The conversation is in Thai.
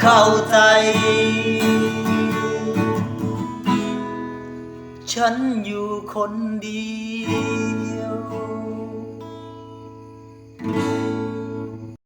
เข้าใจ ฉันอยู่คนเดียว